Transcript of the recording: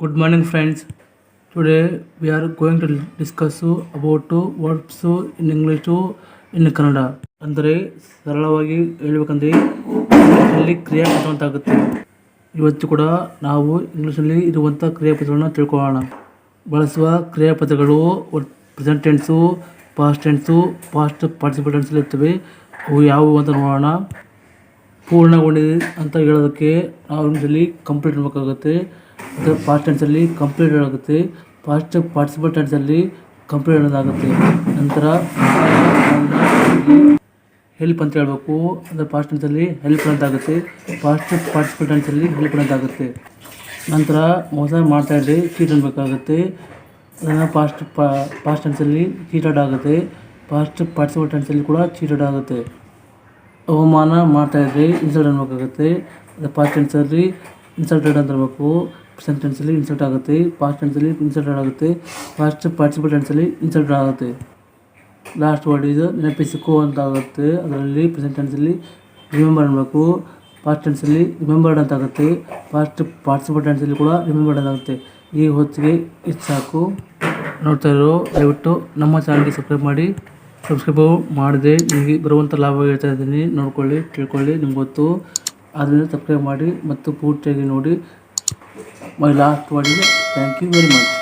Good morning, friends. Today we are going to discuss about verbs in English in Kannada ಅಂದರೆ ಸರಳವಾಗಿ ಹೇಳ್ಬೇಕಂದ್ರೆ ಇಂಗ್ಲೀಷಲ್ಲಿ ಕ್ರಿಯಾಪದ ಅಂತ ಆಗುತ್ತೆ ಇವತ್ತು ಕೂಡ ನಾವು ಇಂಗ್ಲೀಷಲ್ಲಿ ಇರುವಂಥ ಕ್ರಿಯಾಪದಗಳನ್ನ ತಿಳ್ಕೊಳ್ಳೋಣ. ಬಳಸುವ ಕ್ರಿಯಾಪದಗಳು present tense past tense past participle ಟೆನ್ಸಲ್ಲಿ ಇರ್ತವೆ. ಅವು ಯಾವುವು ಅಂತ ನೋಡೋಣ. ಪೂರ್ಣಗೊಂಡಿದೆ ಅಂತ ಹೇಳೋದಕ್ಕೆ ನಾವು ಇಂಗ್ಲೀಷಲ್ಲಿ ಕಂಪ್ಲೀಟ್ ಮಾಡಬೇಕಾಗುತ್ತೆ. ಪಾಸ್ಟ್ ಟೆನ್ಸಲ್ಲಿ ಕಂಪ್ಲೀಟ್ ಆಗುತ್ತೆ. ಪಾಸ್ಟ್ ಪಾರ್ಟಿಸಿಪಲ್ ಟೆನ್ಸಲ್ಲಿ ಕಂಪ್ಲೀಟ್ ಹೇಳೋದಾಗುತ್ತೆ ನಂತರ ಹೆಲ್ಪ್ ಅಂತ ಹೇಳಬೇಕು. ಅಂದರೆ ಪಾಸ್ಟ್ ಟೆನ್ಸಲ್ಲಿ ಹೆಲ್ಪ್ ಅಂತ ಆಗುತ್ತೆ. ಪಾಸ್ಟ್ ಪಾರ್ಟಿಸಿಪಲ್ ಟೆನ್ಸಲ್ಲಿ ಹೆಲ್ಪ್ ಅಂತ ಆಗುತ್ತೆ. ನಂತರ ಮೋಸ ಮಾಡ್ತಾ ಇದ್ದರೆ ಚೀಟ್ ಅನ್ಬೇಕಾಗುತ್ತೆ ಅದನ್ನು ಪಾಸ್ಟ್ ಪಾಸ್ಟ್ ಟೆನ್ಸಲ್ಲಿ ಚೀಟೆಡ್ ಆಗುತ್ತೆ. ಪಾಸ್ಟ್ ಪಾರ್ಟಿಸಿಪಲ್ ಟೆನ್ಸಲ್ಲಿ ಕೂಡ ಚೀಟೆಡ್ ಆಗುತ್ತೆ. ಅವಮಾನ ಮಾಡ್ತಾ ಇದ್ದರೆ ಇನ್ಸಲ್ಟ್ ಅನ್ಬೇಕಾಗುತ್ತೆ. ಪಾಸ್ಟ್ ಟೆನ್ಸಲ್ಲಿ ಇನ್ಸಲ್ಟೆಡ್ ಅಂತ ಇರಬೇಕು ಪ್ರೆಸೆಂಟ್ ಟೆನ್ಸಲ್ಲಿ ಇನ್ಸಲ್ಟ್ ಆಗುತ್ತೆ ಪಾಸ್ಟ್ ಟೆನ್ಸಲ್ಲಿ ಇನ್ಸಲ್ಟ್ ಆಗುತ್ತೆ ಪಾಸ್ಟ್ ಪಾರ್ಟಿಸಿಪಲ್ ಟೆನ್ಸಲ್ಲಿ ಇನ್ಸಲ್ಟ್ ಆಗುತ್ತೆ. ಲಾಸ್ಟ್ ವರ್ಡ್ ಇದು ನೆನಪಿಸಿಕೋ ಅಂತ ಆಗುತ್ತೆ ಅದರಲ್ಲಿ ಪ್ರೆಸೆಂಟ್ ಟೆನ್ಸಲ್ಲಿ ರಿಮೆಂಬರ್ ಅನ್ಬೇಕು ಪಾಸ್ಟ್ ಟೆನ್ಸಲ್ಲಿ ರಿಮೆಂಬರ್ಡ್ ಅಂತ ಆಗುತ್ತೆ ಪಾಸ್ಟ್ ಪಾರ್ಟಿಸಿಪಲ್ ಟೆನ್ಸಲ್ಲಿ ಕೂಡ ರಿಮೆಂಬರ್ಡ್ ಅಂತ ಆಗುತ್ತೆ ಈ ಹೊತ್ತಿಗೆ ಇಷ್ಟು ಸಾಕು. ನೋಡ್ತಾ ಇರೋ, ದಯವಿಟ್ಟು ನಮ್ಮ ಚಾನಲ್ಗೆ ಸಬ್ಸ್ಕ್ರೈಬ್ ಮಾಡಿ ಸಬ್ಸ್ಕ್ರೈಬ್ ಮಾಡಿದೆ ನಿಮಗೆ ಬರುವಂಥ ಲಾಭ ಹೇಳ್ತಾ ಇದ್ದೀನಿ. ನೋಡ್ಕೊಳ್ಳಿ, ತಿಳ್ಕೊಳ್ಳಿ, ನಿಮ್ಗೆ ಗೊತ್ತು. ಅದನ್ನು ಸಬ್ಸ್ಕ್ರೈಬ್ ಮಾಡಿ ಮತ್ತು ಪೂರ್ತಿಯಾಗಿ ನೋಡಿ. my last word is thank you very much